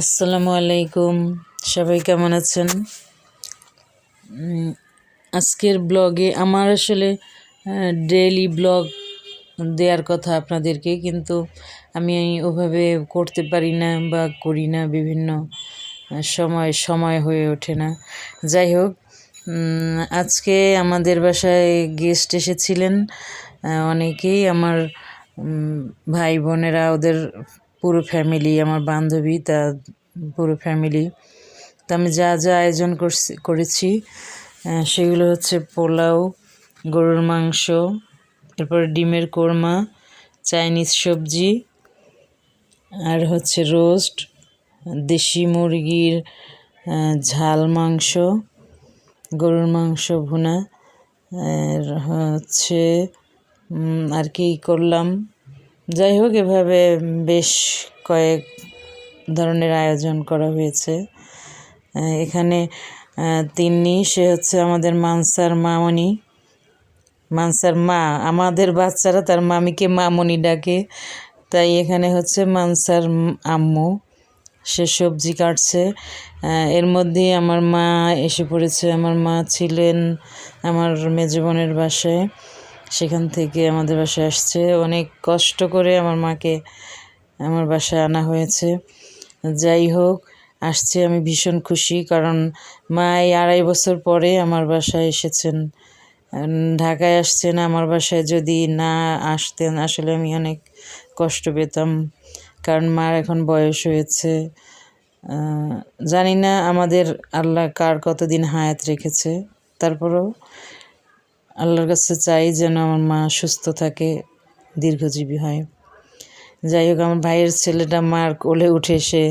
আসসালামু আলাইকুম। সবাই কেমন আছেন? আজকের ব্লগে আমার আসলে ডেইলি ব্লগ দেওয়ার কথা আপনাদেরকে, কিন্তু আমি ওভাবে করতে পারি না বা করি না, বিভিন্ন সময় সময় হয়ে ওঠে না। যাই হোক আজকে আমাদের বাসায় গেস্ট এসেছিলেন অনেকেই। আমার ভাই বোনেরা ওদের পুরো ফ্যামিলি আমার বান্ধবী, তা পুরো ফ্যামিলি তো আমি যা যা আয়োজন করছি, করেছি সেগুলো হচ্ছে পোলাও, গরুর মাংস, এরপর ডিমের কোরমা, চাইনিজ সবজি, আর হচ্ছে রোস্ট, দেশি মুরগির ঝাল মাংস, গরুর মাংস ভুনা, আর হচ্ছে আর কি করলাম? যাই হোক, এভাবে বেশ কয়েক ধরনের আয়োজন করা হয়েছে। এখানে তিনি সে হচ্ছে আমাদের মানসার মামনি। মানসার মা, আমাদের বাচ্চারা তার মামিকে মামনি ডাকে। তাই এখানে হচ্ছে মানসার আম্মু, সে সবজি কাটছে। এর মধ্যে আমার মা এসে পড়েছে। আমার মা ছিলেন আমার মেজবনের বাসায়। সেখান থেকে আমাদের বাসায় আসছে। অনেক কষ্ট করে আমার মাকে আমার বাসায় আনা হয়েছে। যাই হোক, আসছে আমি ভীষণ খুশি কারণ মা এই আড়াই বছর পরে আমার বাসায় এসেছেন। ঢাকায় আসছেন, আমার বাসায় যদি না আসতেন আসলে আমি অনেক কষ্ট পেতাম কারণ মার এখন বয়স হয়েছে। জানি না আমাদের আল্লাহ কার কতদিন হায়াত রেখেছে। তারপরেও আল্লাহর কাছে চাই যেন আমার মা সুস্থ থাকে, দীর্ঘজীবী হয়। যাই হোক, আমার ভাইয়ের ছেলেটা মার কোলে উঠে সে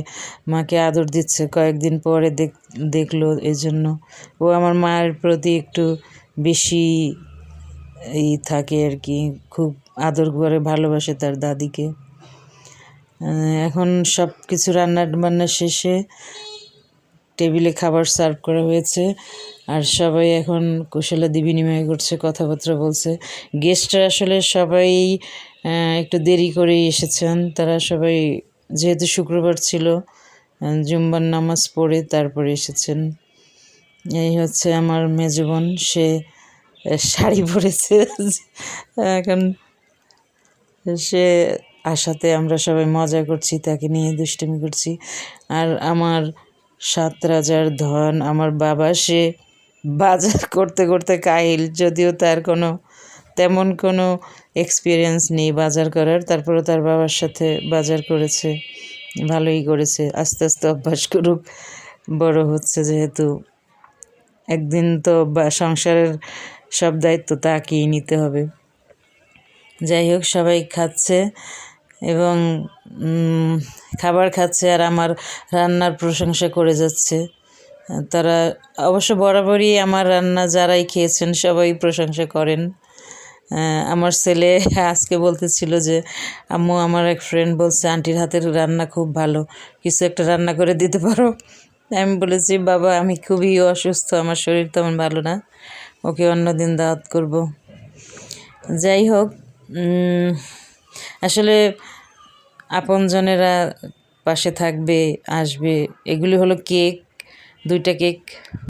মাকে আদর দিচ্ছে। কয়েকদিন পরে দেখ, দেখল এই জন্য ও আমার মায়ের প্রতি একটু বেশি ই থাকে আর কি, খুব আদর করে ভালোবাসে তার দাদিকে। এখন সব কিছু রান্না বান্না শেষে টেবিলে খাবার সার্ভ করা হয়েছে। আর সবাই এখন কুশলাদি বিনিময় করছে কথাবার্তা বলছে। গেস্টরা আসলে সবাই একটু দেরি করেই এসেছেন। তারা সবাই, যেহেতু শুক্রবার ছিল জুম্বার নামাজ পড়ে তারপরে এসেছেন। এই হচ্ছে আমার মেজবন সে শাড়ি পরেছে। এখন সে আসাতে আমরা সবাই মজা করছি, তাকে নিয়ে দুষ্টুমি করছি। আর আমার সাত রাজার ধন আমার বাবা সে বাজার করতে করতে কাহিল। যদিও তার কোনো, তেমন কোনো এক্সপিরিয়েন্স নেই বাজার করার। তারপরে তার বাবার সাথে বাজার করেছে, ভালোই করেছে। আস্তে আস্তে অভ্যাস করুক, বড় হচ্ছে যেহেতু। একদিন তো সংসারের সব দায়িত্ব তাকেই নিতে হবে। যাই হোক, সবাই খাচ্ছে এবং খাবার খাচ্ছে আর আমার রান্নার প্রশংসা করে যাচ্ছে। তারা অবশ্য বরাবরই আমার রান্না যারাই খেয়েছেন সবাই প্রশংসা করেন। আমার ছেলে আজকে বলতেছিল যে, আম্মু, আমার এক ফ্রেন্ড বলছে, আন্টির হাতের রান্না খুব ভালো, কিছু একটা রান্না করে দিতে পারো? আমি বলেছি, বাবা, আমি খুবই অসুস্থ, আমার শরীর তেমন ভালো না, ওকে অন্যদিন দাওয়াত করব। যাই হোক আসলে আপনজনেরা পাশে থাকবে আসবে এগুলি হলো কেক দুইটা কেক।